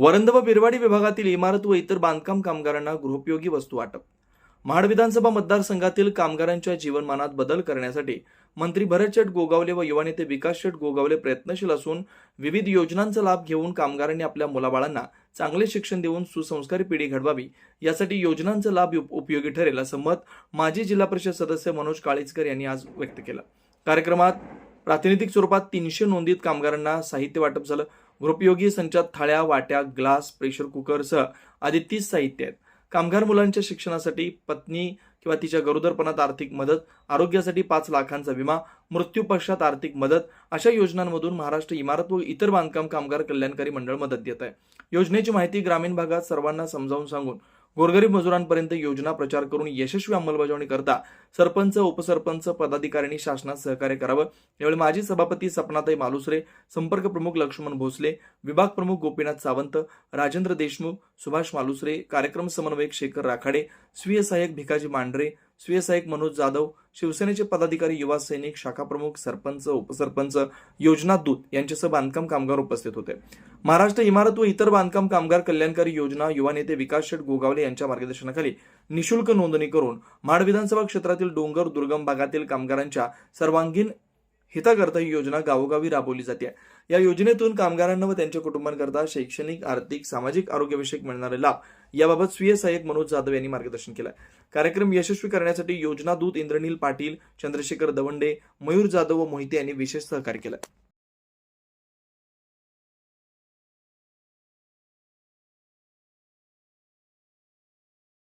वरंद व बिरवाडी विभागातील इमारत व इतर बांधकाम कामगारांना गृहोपयोगी वस्तू वाटप. महाड विधानसभा मतदारसंघातील कामगारांच्या जीवनमानात बदल करण्यासाठी मंत्री भरतशेठ गोगावले व युवा नेते विकास शेठ गोगावले प्रयत्नशील असून विविध योजनांचा लाभ घेऊन कामगारांनी आपल्या मुलाबाळांना चांगले शिक्षण देऊन सुसंस्कारी पिढी घडवावी यासाठी योजनांचा लाभ उप- उपयोगी ठरेल असं मत माजी जिल्हा परिषद सदस्य मनोज काळीचकर यांनी आज व्यक्त केलं. कार्यक्रमात प्रातिनिधिक स्वरूपात तीनशे नोंदीत कामगारांना साहित्य वाटप झालं. गृपयोगी संचात थाळ्या वाट्या ग्लास प्रेशर कुकरसह आदी तीस साहित्य आहेत. कामगार मुलांच्या शिक्षणासाठी पत्नी किंवा तिच्या गरोदरपणात आर्थिक मदत आरोग्यासाठी पाच लाखांचा विमा मृत्यू पश्चात आर्थिक मदत अशा योजनांमधून महाराष्ट्र इमारत व इतर बांधकाम कामगार कल्याणकारी मंडळ मदत देत आहे. योजनेची माहिती ग्रामीण भागात सर्वांना समजावून सांगून गोरगरीब मजुरांपर्यंत योजना प्रचार करून यशस्वी अंमलबजावणी करता सरपंच उपसरपंच पदाधिकाऱ्यांनी शासनात सहकार्य करावं. यावेळी माजी सभापती सपनाताई मालुसरे संपर्क प्रमुख लक्ष्मण भोसले विभाग प्रमुख गोपीनाथ सावंत राजेंद्र देशमुख सुभाष मालुसरे कार्यक्रम समन्वयक शेखर राखाडे स्वीय सहाय्यक भिकाजी मांढरे स्वीय सहाय्यक मनोज जाधव शिवसेनेचे पदाधिकारी युवा सैनिक शाखा प्रमुख सरपंच उपसरपंच योजना दूत यांच्यासह बांधकाम कामगार उपस्थित होते. महाराष्ट्र इमारत व इतर बांधकाम कामगार कल्याणकारी योजना युवा नेते विकास शेठ गोगावले यांच्या मार्गदर्शनाखाली निशुल्क नोंदणी करून महाड विधानसभा क्षेत्रातील डोंगर दुर्गम भागातील कामगारांच्या सर्वांगीण हिताकरता ही योजना गावोगावी राबवली जाते. या योजनेतून कामगारांना व त्यांच्या कुटुंबांकरता शैक्षणिक आर्थिक सामाजिक आरोग्यविषयक मिळणारे लाभ याबाबत स्वीय सहाय्यक मनोज जाधव यांनी मार्गदर्शन केलं. कार्यक्रम यशस्वी करण्यासाठी योजना दूत इंद्रनील पाटील चंद्रशेखर दवंडे मयूर जाधव व मोहिते यांनी विशेष सहकार्य केलं.